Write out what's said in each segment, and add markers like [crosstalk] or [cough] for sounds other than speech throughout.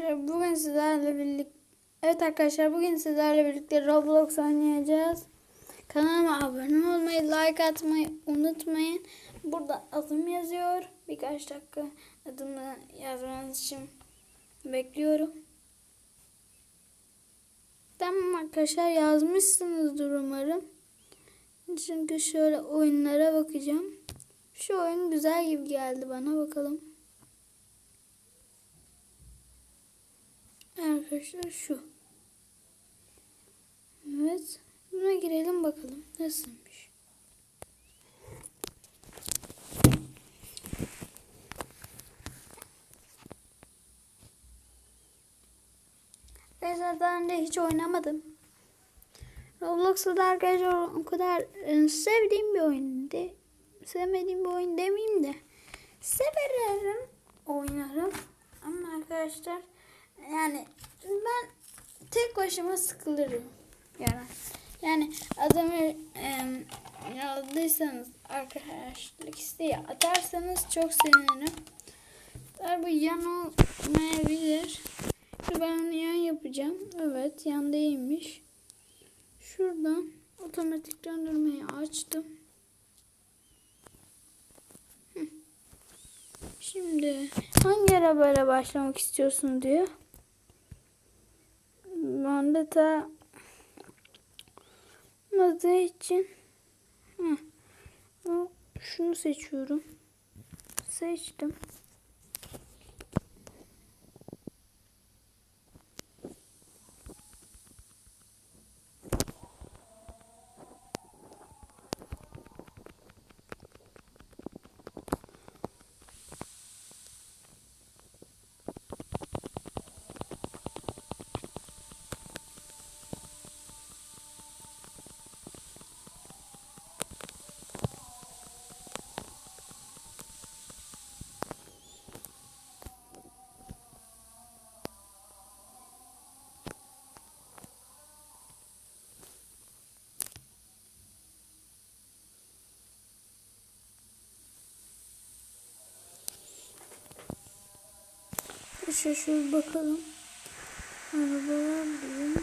arkadaşlar bugün sizlerle birlikte Evet arkadaşlar bugün sizlerle birlikte Roblox oynayacağız. Kanalıma abone olmayı, like atmayı unutmayın. Burada adım yazıyor. Birkaç dakika adımı yazmanız için bekliyorum. Tamam arkadaşlar yazmışsınızdır umarım. Çünkü şöyle oyunlara bakacağım. Şu oyun güzel gibi geldi bana bakalım. Arkadaşlar şu. Evet. Buna girelim bakalım. Nasılmış? Arkadaşlar daha önce hiç oynamadım. Roblox'ta da arkadaşlar o kadar e, sevdiğim bir oyun de sevmediğim bir oyun demeyeyim de severim oynarım ama arkadaşlar yani ben tek başıma sıkılırım yani yani adamı e, yazdıysanız arkadaşlık isteği atarsanız çok sevinirim. Tabi yan olmayabilir. Ben onu yan yapacağım. Evet yan değilmiş. Şuradan otomatik döndürmeyi açtım. Şimdi hangi arabayla başlamak istiyorsun diyor. Ben de ta olmadığı için. O- şunu seçiyorum. Seçtim. Şu şu bakalım. Arabalar diyor.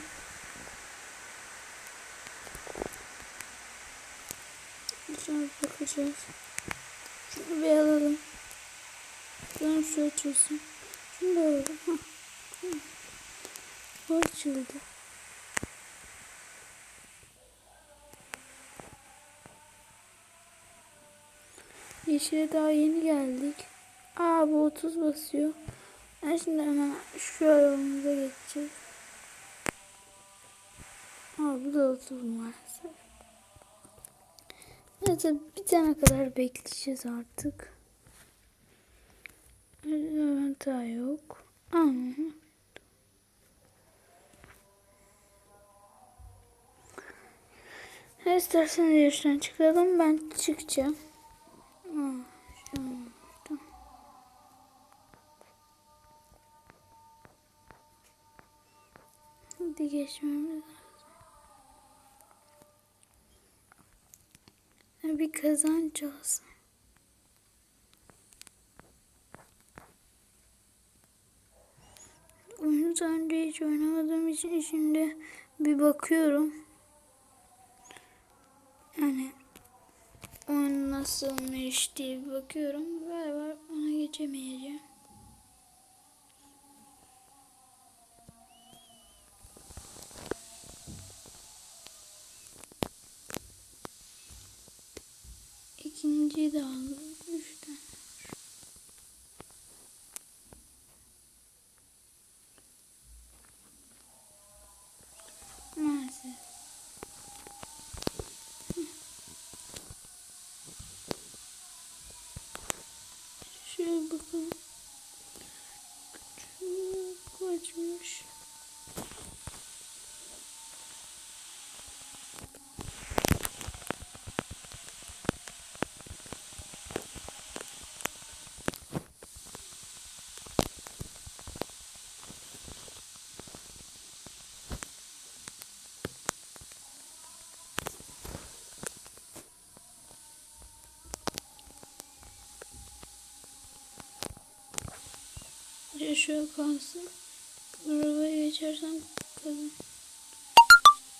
Sonra bakacağız. Şunu bir alalım. Sonra şu açılsın. Şunu da alalım. Hah. Bu açıldı. Yeşile daha yeni geldik. Aa bu 30 basıyor. Ben şimdi hemen şu arabamıza geçeceğiz. Aa bu da 30 maalesef. Neyse bir tane kadar bekleyeceğiz artık. Evet daha yok. Ama isterseniz yarıştan çıkalım. Ben çıkacağım. Hadi geçmemiz lazım. Bir kazanç olsun. Oyunu daha hiç oynamadığım için şimdi bir bakıyorum. Yani oyun nasılmış diye bakıyorum. Galiba ona geçemeyeceğim. İkinciyi de aldım. Üç tane. Maalesef. Şöyle bakalım. Çok şöyle kalsın. Buraya geçersem kazan.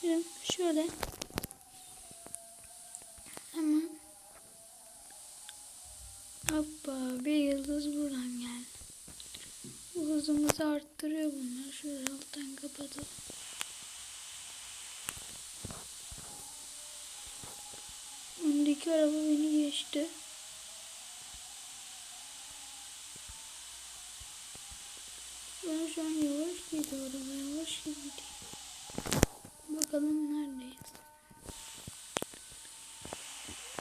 Benim şöyle. Hemen. Hoppa bir yıldız buradan geldi. Bu hızımızı arttırıyor bunlar. Şöyle alttan kapatalım. Öndeki araba beni geçti. Ben şu an yavaş gidiyorum. Yavaş gidiyorum. Bakalım neredeyiz.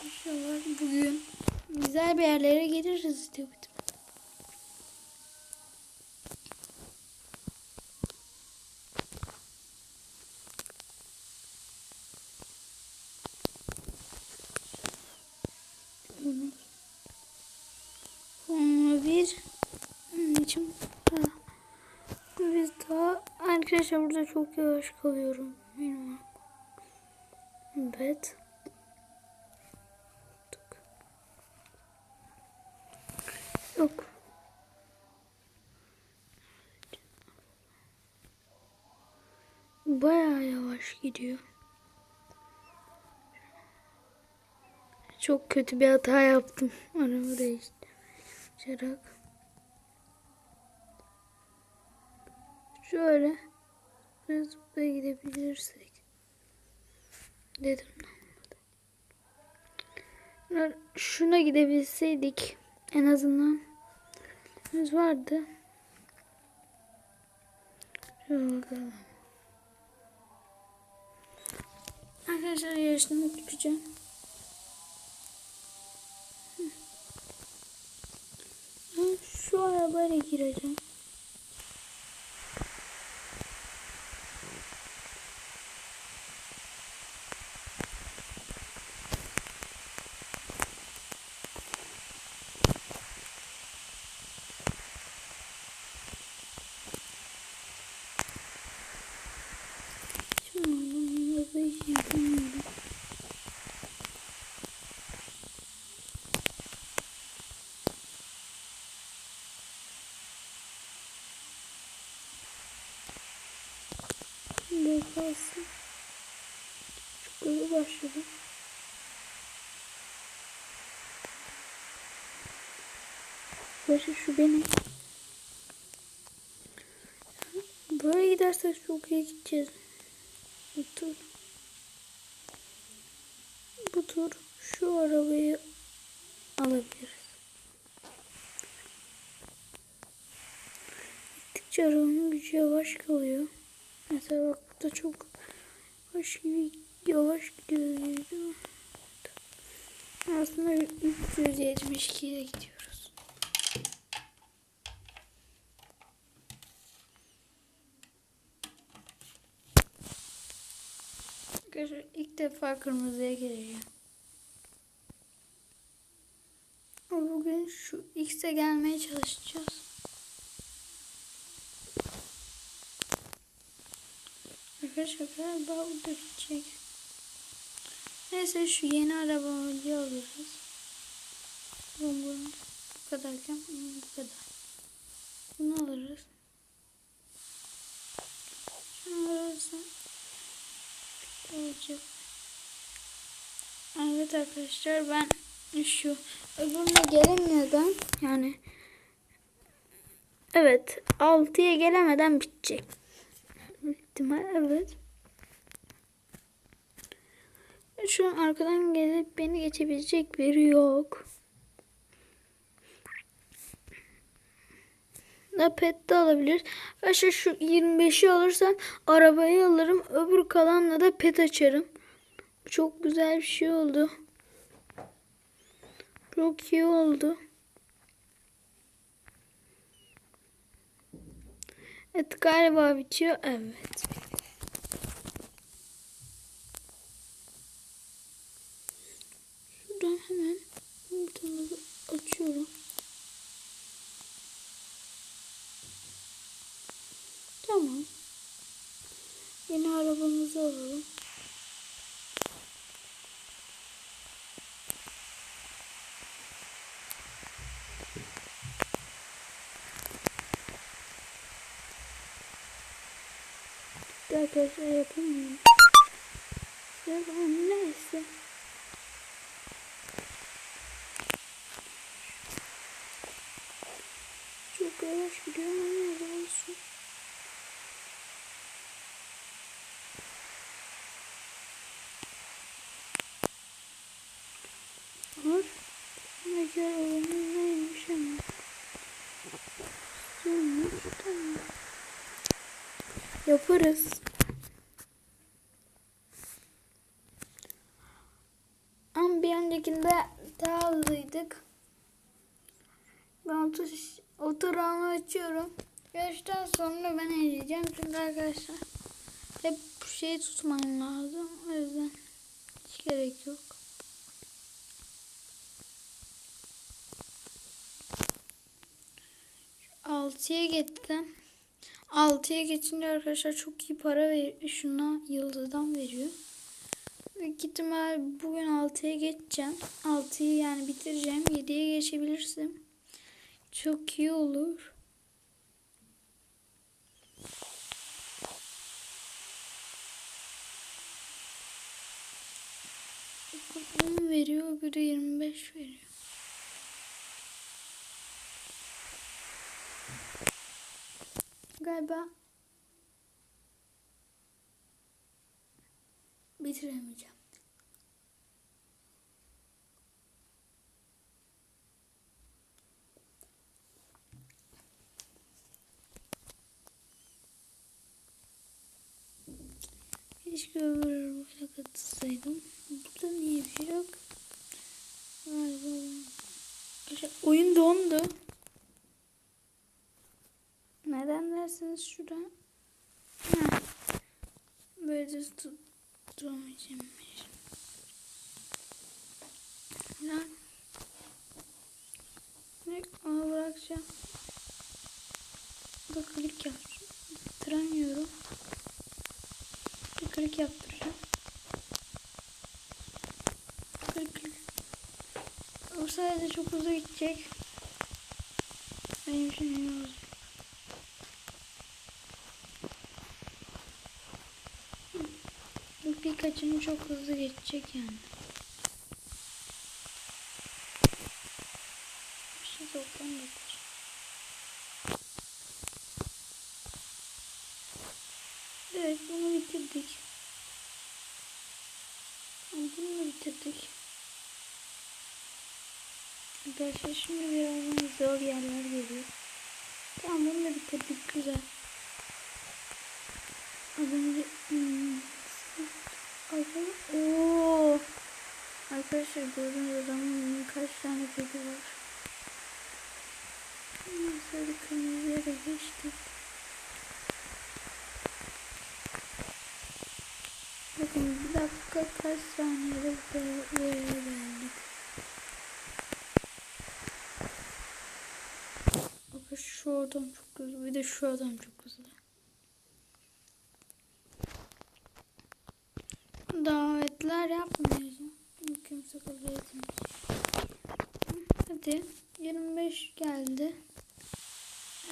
İnşallah bugün güzel bir yerlere geliriz diyor. Sonra bir anneciğim ha. biz daha arkadaşlar burada çok yavaş kalıyorum bilmiyorum. Evet. Yok. Bayağı yavaş gidiyor. Çok kötü bir hata yaptım. [laughs] Araba değiştirerek. Şöyle biraz buraya gidebilirsek dedim. Şuna gidebilseydik en azından biz vardı. Arkadaşlar yarışını tutacağım. Şu arabayla gireceğim. Şimdi bunu arabayı yapamıyorum. Böyle kalsın. Çok hızlı başladı. Başı şu benim. Böyle gidersek çok iyi gideceğiz. Bu tur. Bu tur şu arabayı alabiliriz. Gittikçe arabanın gücü yavaş kalıyor. Mesela bak burada çok yavaş gibi yavaş gidiyor? Aslında 372 ile gidiyoruz. Arkadaşlar ilk defa kırmızıya gireceğim. Bugün şu X'e gelmeye çalışacağız. Arkadaşlar galiba bu da gidecek. Neyse şu yeni arabamızı alırız. Bu, bu, bu kadarken bu kadar. Bunu alırız. Şunu alırsam olacak. Evet arkadaşlar ben şu öbürüne gelemeden yani evet 6'ya gelemeden bitecek. İhtimal evet. Şu an arkadan gelip beni geçebilecek biri yok. Da pet de alabilir. Arkadaşlar şu 25'i alırsam arabayı alırım. Öbür kalanla da pet açarım. Çok güzel bir şey oldu. Çok iyi oldu. Evet galiba bitiyor. Evet. Şuradan hemen yumurtamızı açıyorum. Tamam. Yeni arabamızı alalım. Arkadaşlar yapamıyorum. Yapamıyorum neyse. Çok yavaş gidiyor ama ne olsun. Var. Mekan olanı neymiş ama. Suymuş tamam. Yaparız. Ama bir öncekinde daha hızlıydık. Ben otur, oturanı açıyorum. Yarıştan sonra ben eleyeceğim. Çünkü arkadaşlar hep şey tutmam lazım. O yüzden hiç gerek yok. Altıya gittim. Altıya geçince arkadaşlar çok iyi para veriyor. Şuna yıldızdan veriyor. Büyük ihtimal bugün 6'ya geçeceğim. 6'yı yani bitireceğim. 7'ye geçebilirsem çok iyi olur. 10 veriyor, biri 25 veriyor. Galiba bitiremeyeceğim. Keşke öbür arabayla katılsaydım. Burada niye bir şey yok? Galiba oyun dondu. Neden derseniz şuradan. Ha. Böyle düz tutamayacağım. Lan. Ne? Onu bırakacağım. Burada klik. Yaptıramıyorum. Bir klik yaptıracağım. Klik. O sayede çok hızlı gidecek. Benim için iyi olacak. Birkaçını çok hızlı geçecek yani. İşte 99. Evet bunu bitirdik. Bunu da bitirdik. Arkadaşlar şimdi birazdan zor yerler geliyor. Tamam bunu da bitirdik güzel. Az önce hmm, Oo. Arkadaşlar gördüğünüz adamın kaç tane peki var. Neyse kırmızıya da geçtik. Bakın bir dakika kaç saniyede buraya geldik. Bakın şu adam çok hızlı. Bir de şu adam çok hızlı. Davetler yapmayacağım. Kimse kabul etmeyecek. Hadi. 25 geldi.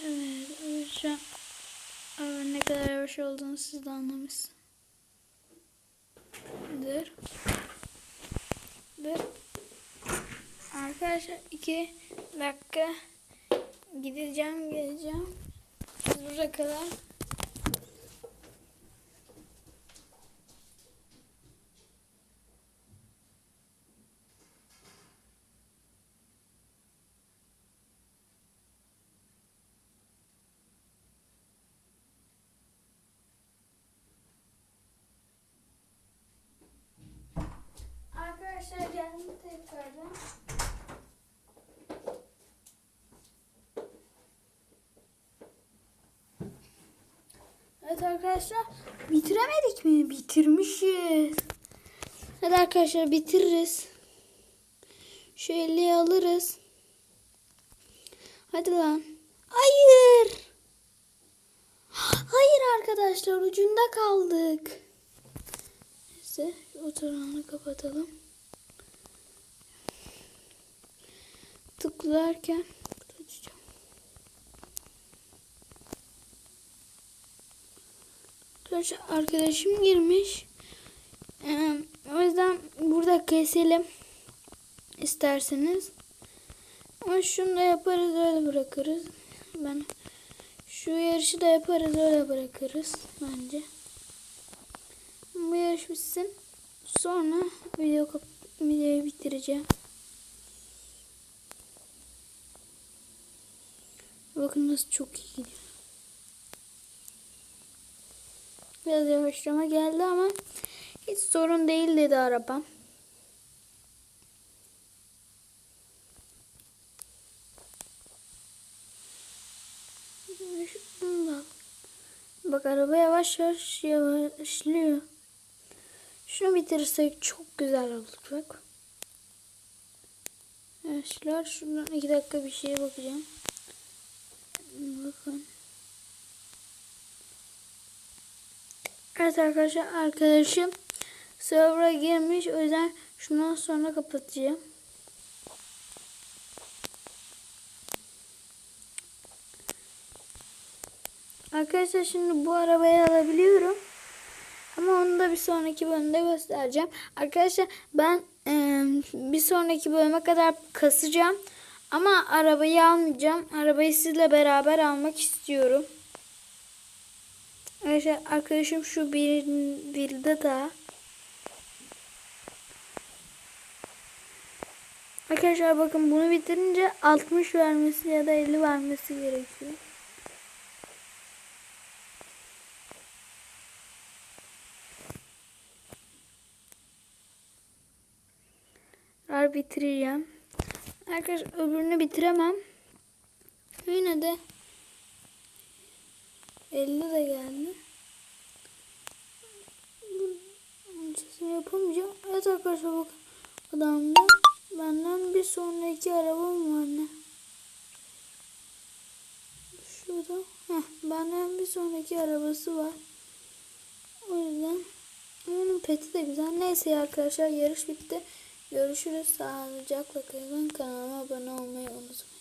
Evet. evet şu an evet, yavaş olduğunu siz de anlamışsınız. Dur. Arkadaşlar 2 dakika gideceğim geleceğim. Siz buraya kadar Evet arkadaşlar bitiremedik mi? Bitirmişiz. Hadi arkadaşlar bitiririz. Şu 50'yi alırız. Hadi lan. Hayır. Hayır arkadaşlar ucunda kaldık. Neyse oturanı kapatalım. Tıklarken Arkadaşlar arkadaşım girmiş. Ee, o yüzden burada keselim isterseniz. Ama şunu da yaparız öyle bırakırız. Ben şu yarışı da yaparız öyle bırakırız bence. Bu yarış bitsin. Sonra video videoyu bitireceğim. Bakın nasıl çok iyi gidiyor. Biraz yavaşlama geldi ama hiç sorun değil dedi arabam. Bak. Araba yavaş yavaş yavaşlıyor. Şunu bitirirsek çok güzel olacak. Arkadaşlar şuradan iki dakika bir şeye bakacağım. Bakın. Evet arkadaşlar arkadaşım server'a girmiş o yüzden şundan sonra kapatacağım. Arkadaşlar şimdi bu arabayı alabiliyorum. Ama onu da bir sonraki bölümde göstereceğim. Arkadaşlar ben e, bir sonraki bölüme kadar kasacağım. Ama arabayı almayacağım. Arabayı sizle beraber almak istiyorum. Arkadaşlar arkadaşım şu bir birde daha. Arkadaşlar bakın bunu bitirince 60 vermesi ya da 50 vermesi gerekiyor. Tekrar bitireceğim. Arkadaşlar öbürünü bitiremem. Yine de 50 de geldi. Sesini yapamayacağım. Evet arkadaşlar bakın. Adamda benden bir sonraki arabam var ne? Şurada. Heh, benden bir sonraki arabası var. O yüzden onun peti de güzel. Neyse arkadaşlar yarış bitti. Görüşürüz. Sağlıcakla kalın. Kanalıma abone olmayı unutmayın.